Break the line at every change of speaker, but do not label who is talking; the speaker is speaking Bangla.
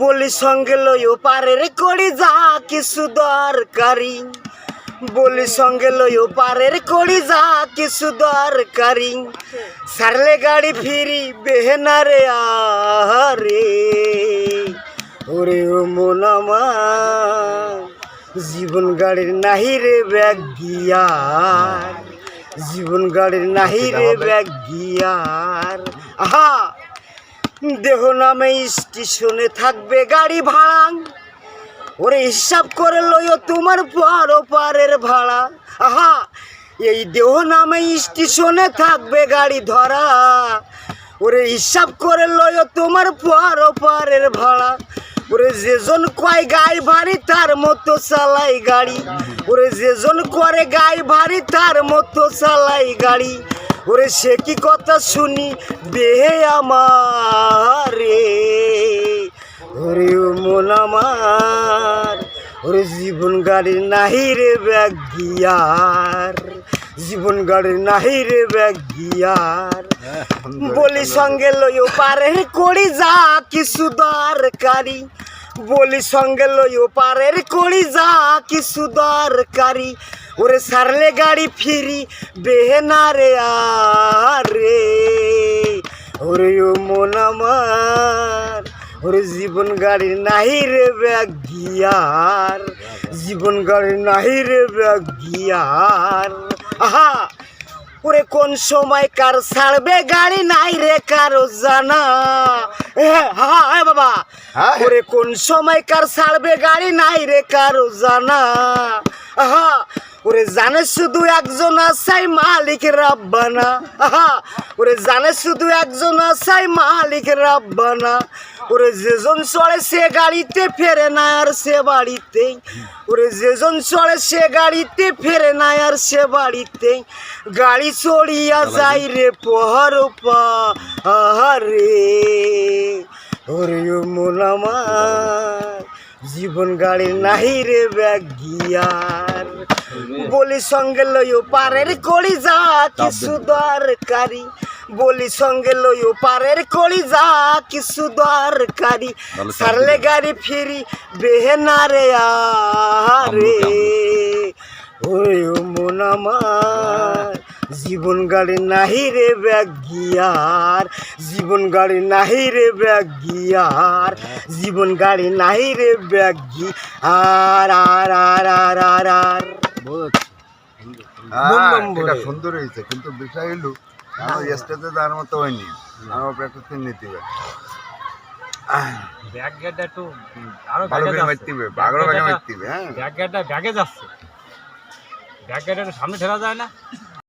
বলি সঙ্গে লইও পারের করি যা কিছু দরকারি। বলি সঙ্গে লইও পারের করি যা কিছু দরকারি। সারলে গাড়ি ফিরি বেহেনারে আরে ওরে ও মন জীবন গাড়ির নাহি রে ব্যাগ গিয়ার। জীবন গাড়ির নাহি রে ব্যাগ গিয়ার। আহা! দেহ নামে স্টেশনে থাকবে গাড়ি ভাড়া। ওরে হিসাব করে লইও তোমার পর পারের ভাড়া। আহা, এই দেহ নামে স্টেশনে থাকবে গাড়ি ধরা। ওরে হিসাব করে লইও তোমার পর পারের ভাড়া। ওরে যেজন কয় গাই ভারী তার মতো চালাই গাড়ি। ওরে যেজন করে গাই ভারী তার মতো চালাই গাড়ি। ওরে সে কি কথা শুনি দেহে আমার রে ওরে ও মন আমার। ওরে জীবন গাড়ির নাহি রে ব্যাগ গিয়ার। জীবন গাড়ির নাহি রে ব্যাগ গিয়ার। বলি সঙ্গে লইও পারে করি যা কিছু দরকারি। বলি সঙ্গে লইও পারের করি যা কিছু দরকারি। ওরে সারলে গাড়ি ফিরি বেহেনারে আরে ওরে ও মন আমার। ওরে জীবন গাড়ি নাহি রে ব্যাগ গিয়ার জীবন গাড়ি নাহি রে ব্যাগ গিয়ার আহা! ওরে কোন সময় কার ছাড়বে গাড়ি নাই রে কারও জানা? এ, হা হা, বাবা।
হ্যাঁ।
ওরে কোন সময় কার ছাড়বে গাড়ি নাই রে কারও জানা? আহা! ওরে জানে শুধু একজন আসাই মালিক রাব্বানা। আহা! ওরে জানে শুধু একজন আসাই মালিক রাব্বানা। ওরে যেজন চড়ে সে গাড়িতে ফেরে না আর সে বাড়িতে ওরে যেজন চড়ে সে গাড়িতে ফেরে না আর সে বাড়িতে গাড়ি চড়িয়া যাই রে পহর পাহারে ওরে মন আমার জীবন গাড়ির নাহি রে ব্যাগ গিয়ার। বলি সঙ্গে লইও পারের করি যা কিছু দরকারি। বলি সঙ্গে লইও পারের কলি যা কিছু দরকারি। সারলে গাড়ি ফিরি বেহেনারে আরে ওই ও মন আমার জীবন গাড়ি নাহি রে ব্যাগ গিয়ার জীবন গাড়ি নাহি রে ব্যাগ গিয়ার জীবন গাড়ি নাহি রে ব্যাগ গি আর আর আর আর আর। আর
হ্যাঁ, সুন্দর হয়েছে কিন্তু বিষয় হলো আমার স্টেজে তার মতো হয়নি। আমার প্র্যাকটিস নিতে হবে।
ব্যাগ গেটটা একটু আরও
ভালো করে মারতে হবে ভালো
করে
মারতে হবে হ্যাঁ।
ব্যাগ গেটটা ব্যাগে যাচ্ছে। ব্যাগ গেটটা সামনে ঠেলা যায় না?